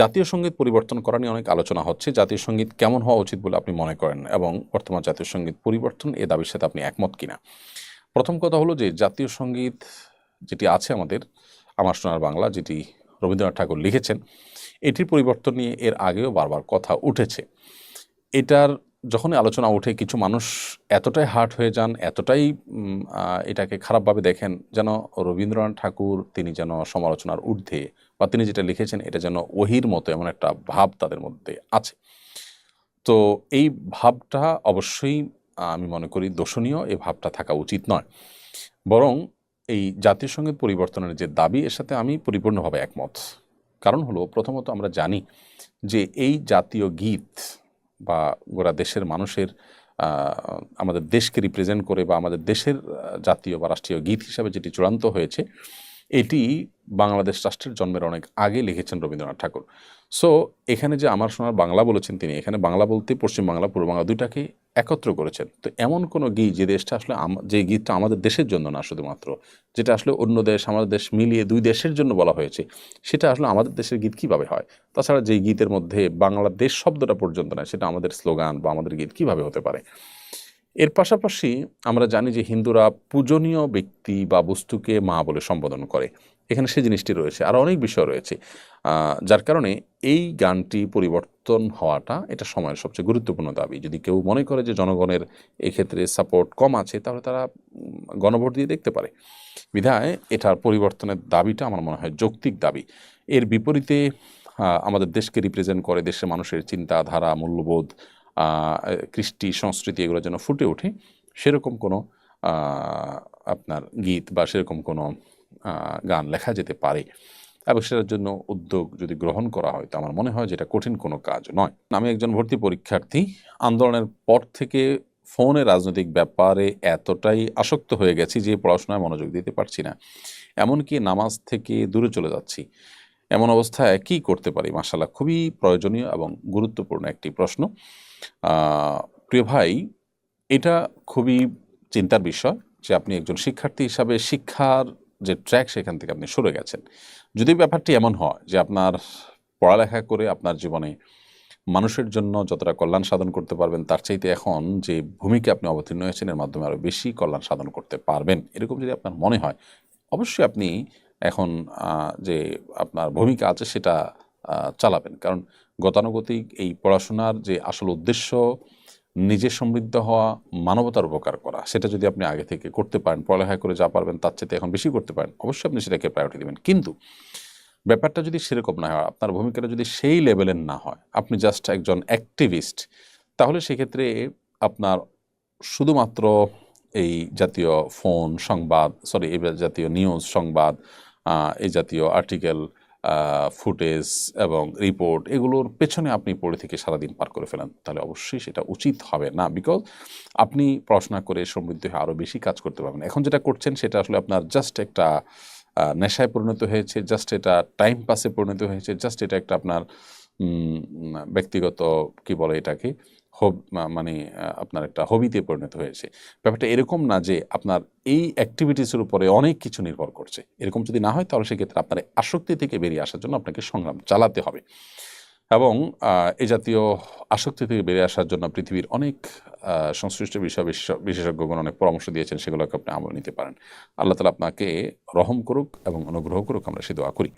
জাতীয় সংগীত পরিবর্তন করা নিয়ে অনেক আলোচনা হচ্ছে। জাতীয় সংগীত কেমন হওয়া উচিত বলে আপনি মনে করেন? এবং বর্তমান জাতীয় সংগীত পরিবর্তন এ দাবির সাথে আপনি একমত কিনা? প্রথম কথা হলো যে, জাতীয় সংগীত যেটি আছে আমাদের, আমার সোনার বাংলা, যেটি রবীন্দ্রনাথ ঠাকুর লিখেছেন, এটির পরিবর্তন নিয়ে এর আগেও বারবার কথা উঠেছে। এটার যখনই আলোচনা ওঠে, কিছু মানুষ এতটাই হার্ট হয়ে যান, এতটাই এটাকে খারাপভাবে দেখেন যেন রবীন্দ্রনাথ ঠাকুর, তিনি যেন সমালোচনার ঊর্ধ্বে বা তিনি যেটা লিখেছেন, এটা যেন ওহির মতো এমন একটা ভাব তাদের মধ্যে আছে। তো এই ভাবটা অবশ্যই আমি মনে করি দোষণীয়, এই ভাবটা থাকা উচিত নয়। বরং এই জাতীয় সংগীত পরিবর্তনের যে দাবি, এর সাথে আমি পরিপূর্ণভাবে একমত। কারণ হলো, প্রথমত আমরা জানি যে এই জাতীয় গীত বা গোটা দেশের মানুষের আমাদের দেশকে রিপ্রেজেন্ট করে বা আমাদের দেশের জাতীয় বা রাষ্ট্রীয় গীত হিসাবে যেটি চূড়ান্ত হয়েছে এটি বাংলাদেশ রাষ্ট্রের জন্মের অনেক আগে লিখেছেন রবীন্দ্রনাথ ঠাকুর। সো এখানে যে আমার সোনার বাংলা বলেছেন তিনি, এখানে বাংলা বলতে পশ্চিম বাংলা, পূর্ব বাংলা দুইটাকে একত্র করেছেন। তো এমন কোনো গীত যে দেশটা আসলে যে গীতটা আমাদের দেশের জন্য না শুধুমাত্র, যেটা আসলে অন্য দেশ, আমাদের দেশ মিলিয়ে দুই দেশের জন্য বলা হয়েছে, সেটা আসলে আমাদের দেশের গীত কীভাবে হয়? তাছাড়া যেই গীতের মধ্যে বাংলাদেশ শব্দটা পর্যন্ত নয়, সেটা আমাদের স্লোগান বা আমাদের গীত কীভাবে হতে পারে? এর পাশাপাশি আমরা জানি যে হিন্দুরা পূজনীয় ব্যক্তি বা বস্তুকে মা বলে সম্বোধন করে। এখানে সেই জিনিসটি রয়েছে। আর অনেক বিষয় রয়েছে। যার কারণে এই গানটি পরিবর্তন হওয়াটা এটা সময়ের সবচেয়ে গুরুত্বপূর্ণ দাবি। যদি কেউ মনে করে যে জনগণের এক্ষেত্রে সাপোর্ট কম আছে, তাহলে তারা গণভোট দিয়ে দেখতে পারে। বিধায় এটার পরিবর্তনের দাবিটা আমার মনে হয় যৌক্তিক দাবি। এর বিপরীতে আমাদের দেশকে রিপ্রেজেন্ট করে দেশের মানুষের চিন্তাধারা, মূল্যবোধ কৃষ্টি সংস্কৃতি এগুলো যেন ফুটে ওঠে, সেরকম কোনো আপনার গীত বা সেরকম কোনো গান লেখা যেতে পারে। এবং সেটার জন্য উদ্যোগ যদি গ্রহণ করা হয়, তো আমার মনে হয় যে এটা কঠিন কোনো কাজ নয়। আমি একজন ভর্তি পরীক্ষার্থী, আন্দোলনের পর থেকে ফোনে রাজনৈতিক ব্যাপারে এতটাই আসক্ত হয়ে গেছি যে পড়াশোনায় মনোযোগ দিতে পারছি না। এমনকি নামাজ থেকে দূরে চলে যাচ্ছি। এমন অবস্থায় কি করতে পারি? মাসাল্লাহ খুবই প্রয়োজনীয় এবং গুরুত্বপূর্ণ একটি প্রশ্ন। প্রিয় ভাই, এটা খুবই চিন্তার বিষয় যে আপনি একজন শিক্ষার্থী হিসাবে শিক্ষার যে ট্র্যাক সেখান থেকে আপনি সরে গেছেন। যদি ব্যাপারটি এমন হয় যে আপনার পড়ালেখা করে আপনার জীবনে মানুষের জন্য যতটা কল্যাণ সাধন করতে পারবেন, তার চাইতে এখন যে ভূমিকা আপনি অবতীর্ণ হয়েছেন, এর মাধ্যমে আরও বেশি কল্যাণ সাধন করতে পারবেন, এরকম যদি আপনার মনে হয়, অবশ্যই আপনি এখন যে আপনার ভূমিকা আছে সেটা চালাবেন। কারণ গতানুগতিক এই পড়াশোনার যে আসল উদ্দেশ্য, নিজে সমৃদ্ধ হওয়া, মানবতার উপকার করা, সেটা যদি আপনি আগে থেকে করতে পারেন, পড়ালেখা করে যা পারবেন তার চাইতে এখন বেশি করতে পারেন, অবশ্যই আপনি সেটাকে প্রায়োরিটি দেবেন। কিন্তু ব্যাপারটা যদি সেরকম না হয়, আপনার ভূমিকাটা যদি সেই লেভেলের না হয়, আপনি জাস্ট একজন অ্যাক্টিভিস্ট তাহলে সেক্ষেত্রে আপনার শুধুমাত্র এই জাতীয় ফোন সংবাদ সরি এই জাতীয় নিউজ সংবাদ এই জাতীয় আর্টিকেল ফুটেজ এবং রিপোর্ট এগুলোর পেছনে আপনি পড়ে থেকে সারাদিন পার করে ফেলেন। তাহলে অবশ্যই সেটা উচিত হবে না। বিকজ আপনি পড়াশোনা করে সমৃদ্ধ হয়ে আরও বেশি কাজ করতে পারবেন। এখন যেটা করছেন সেটা আসলে আপনার জাস্ট একটা নেশায় পরিণত হয়েছে জাস্ট এটা টাইম পাসে পরিণত হয়েছে জাস্ট এটা একটা আপনার ব্যক্তিগত কি বলে এটাকে হব মানে আপনার একটা হবিতে পরিণত হয়েছে। ব্যাপারটা এরকম না যে আপনার এই অ্যাক্টিভিটিসের উপরে অনেক কিছু নির্ভর করছে। এরকম যদি না হয়, তাহলে সেক্ষেত্রে আপনার আসক্তি থেকে বেরিয়ে আসার জন্য আপনাকে সংগ্রাম চালাতে হবে। এবং এই জাতীয় আসক্তি থেকে বেরিয়ে আসার জন্য পৃথিবীর অনেক সংশ্লিষ্ট বিষয় বিশেষ- বিশেষজ্ঞগণ অনেক পরামর্শ দিয়েছেন, সেগুলোকে আপনি আমল নিতে পারেন। আল্লাহ তালা আপনাকে রহম করুক এবং অনুগ্রহ করুক, আমরা সে দোয়া করি।